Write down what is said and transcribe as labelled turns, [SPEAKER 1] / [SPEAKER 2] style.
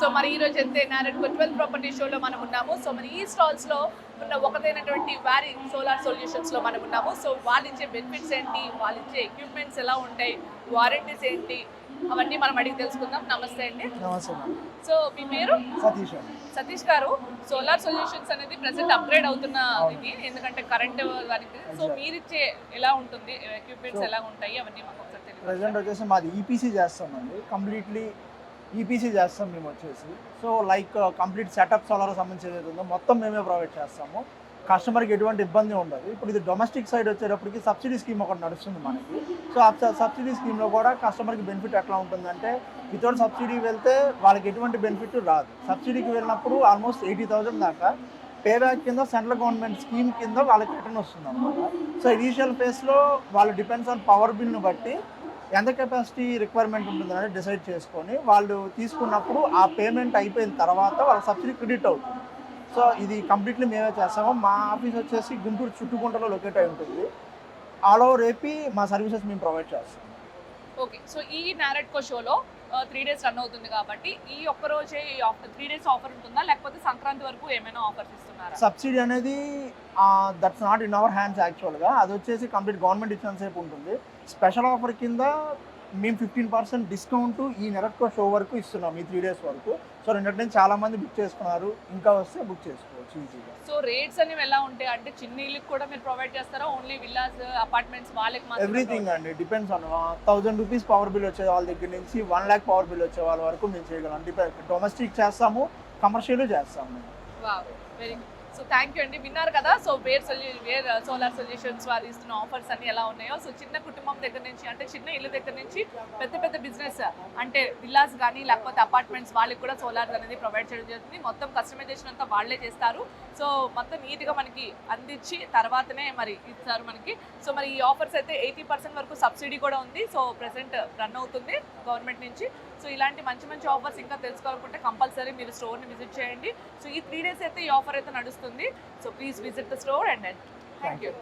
[SPEAKER 1] So మరి ఈ రోజు అయితే నారాయణ ట్వెల్వ్ ప్రాపర్టీ షోలో మనం ఉన్నాము. సో మరి ఈ స్టాల్స్లో ఉన్న ఒకటైనటువంటి వారి సోలార్ సొల్యూషన్స్లో మనం ఉన్నాము. సో వాళ్ళు ఇచ్చే బెనిఫిట్స్ ఏంటి? వాళ్ళు ఇచ్చే ఎక్విప్మెంట్స్ ఎలా ఉంటాయి? వారంటీస్ ఏంటి? అవన్నీ మనం అడిగి తెలుసుకుందాం. నమస్తే అండి. సో మీ పేరు?
[SPEAKER 2] సతీష్
[SPEAKER 1] సతీష్ గారు సోలార్ సొల్యూషన్స్ అనేది ప్రెసెంట్ అప్గ్రేడ్ అవుతున్న ఇది. ఎందుకంటే కరెంట్ దానికి సో మీరిచ్చే ఎలా ఉంటుంది? ఎక్విప్మెంట్స్ ఎలా ఉంటాయి? అవన్నీ మాకు ఒకసారి
[SPEAKER 2] ప్రజెంట్ వచ్చేసి మాది ఈపీసీ చేస్తామండి. కంప్లీట్లీ ఈపీసీ చేస్తాం మేము వచ్చేసి. So like complete setup solar సంబంధించి ఏదైతే ఉందో మొత్తం మేమే ప్రొవైడ్ చేస్తాము. కస్టమర్కి ఎటువంటి ఇబ్బంది ఉండదు. ఇప్పుడు ఇది డొమెస్టిక్ సైడ్ వచ్చేటప్పటికి సబ్సిడీ స్కీమ్ ఒకటి నడుస్తుంది మనకి. సో ఆ సబ్సిడీ స్కీమ్లో కూడా కస్టమర్కి బెనిఫిట్ ఎట్లా ఉంటుందంటే వితౌట్ సబ్సిడీ వెళ్తే వాళ్ళకి ఎటువంటి బెనిఫిట్ రాదు. సబ్సిడీకి వెళ్ళినప్పుడు ఆల్మోస్ట్ ఎయిటీ థౌజండ్ దాకా పే బ్యాక్ కింద సెంట్రల్ గవర్నమెంట్ స్కీమ్ కింద వాళ్ళకి రిటర్న్ వస్తుంది అనమాట సో ఇనీషియల్ ఫేస్లో వాళ్ళు డిపెండ్స్ ఆన్ పవర్ బిల్ను బట్టి ఎంత కెపాసిటీ రిక్వైర్మెంట్ ఉంటుందని డిసైడ్ చేసుకొని వాళ్ళు తీసుకున్నప్పుడు ఆ పేమెంట్ అయిపోయిన తర్వాత వాళ్ళ సబ్సిడీ క్రెడిట్ అవుతుంది. సో ఇది కంప్లీట్లీ మేమే చేస్తాము. మా ఆఫీస్ వచ్చేసి గుంటూరు చుట్టుకుంటలో లొకేట్ అయి ఉంటుంది. ఆల్ ఓవర్ ఏపీ మా సర్వీసెస్ మేము ప్రొవైడ్ చేస్తాం
[SPEAKER 1] ఓకే సో ఈ నారెట్కో షోలో త్రీ డేస్ రన్ అవుతుంది కాబట్టి ఈ ఒక్క రోజే త్రీ డేస్ ఆఫర్ ఉంటుందా? లేకపోతే సంక్రాంతి వరకు ఏమైనా ఆఫర్స్ ఇస్తున్నారా?
[SPEAKER 2] సబ్సిడీ అనేది that's not in our hands యాక్చువల్గా అది వచ్చేసి కంప్లీట్ గవర్నమెంట్ ఇచ్చిన సేపు ఉంటుంది. స్పెషల్ ఆఫర్ కింద మేము ఫిఫ్టీన్ పర్సెంట్ డిస్కౌంట్ ఈ నెరట్కో షో వరకు ఇస్తున్నాం ఈ త్రీ డేస్ వరకు. సో రెండింటి నుంచి చాలా మంది బుక్ చేసుకున్నారు. ఇంకా వస్తే బుక్ చేసుకోవచ్చు.
[SPEAKER 1] సో రేట్స్ అనేవి ఎలా ఉంటాయి? అంటే చిన్న ఇల్లుకి కూడా మీరు ప్రొవైడ్ చేస్తారా? ఓన్లీ విల్లాస్ అపార్ట్మెంట్స్ వాళ్ళకి
[SPEAKER 2] ఎవ్రీథింగ్ అండి. Depends on thousand rupees power bill వచ్చే వాళ్ళ దగ్గర నుంచి వన్ ల్యాక్ పవర్ బిల్ వచ్చే వాళ్ళ వరకు మేము చేయగలం. డొమెస్టిక్ చేస్తాము కమర్షియల్ చేస్తాము.
[SPEAKER 1] Very good so thank you అండి. విన్నారు కదా? సో వేర్ సొల్యూ వేర్ సోలార్ సొల్యూషన్స్ వారు ఇస్తున్న ఆఫర్స్ అన్ని ఎలా ఉన్నాయో. సో చిన్న కుటుంబం దగ్గర నుంచి అంటే చిన్న ఇల్లు దగ్గర నుంచి పెద్ద పెద్ద బిజినెస్ అంటే విల్లాస్ కానీ లేకపోతే అపార్ట్మెంట్స్ వాళ్ళకి కూడా సోలార్ అనేది ప్రొవైడ్ చేయడం జరుగుతుంది. మొత్తం కస్టమైజేషన్ అంతా వాళ్ళే చేస్తారు. సో మొత్తం నీట్గా మనకి అందించి తర్వాతనే మరి ఇస్తారు మనకి. సో మరి ఈ ఆఫర్స్ అయితే ఎయిటీ పర్సెంట్ వరకు సబ్సిడీ కూడా ఉంది. సో ప్రెసెంట్ రన్ అవుతుంది గవర్నమెంట్ నుంచి. సో ఇలాంటి మంచి మంచి ఆఫర్స్ ఇంకా తెలుసుకోవాలనుకుంటే కంపల్సరీ మీరు స్టోర్ని విజిట్ చేయండి. సో ఈ త్రీ డేస్ అయితే ఈ ఆఫర్ అయితే నడుస్తుంది. So please visit the store and
[SPEAKER 2] thank you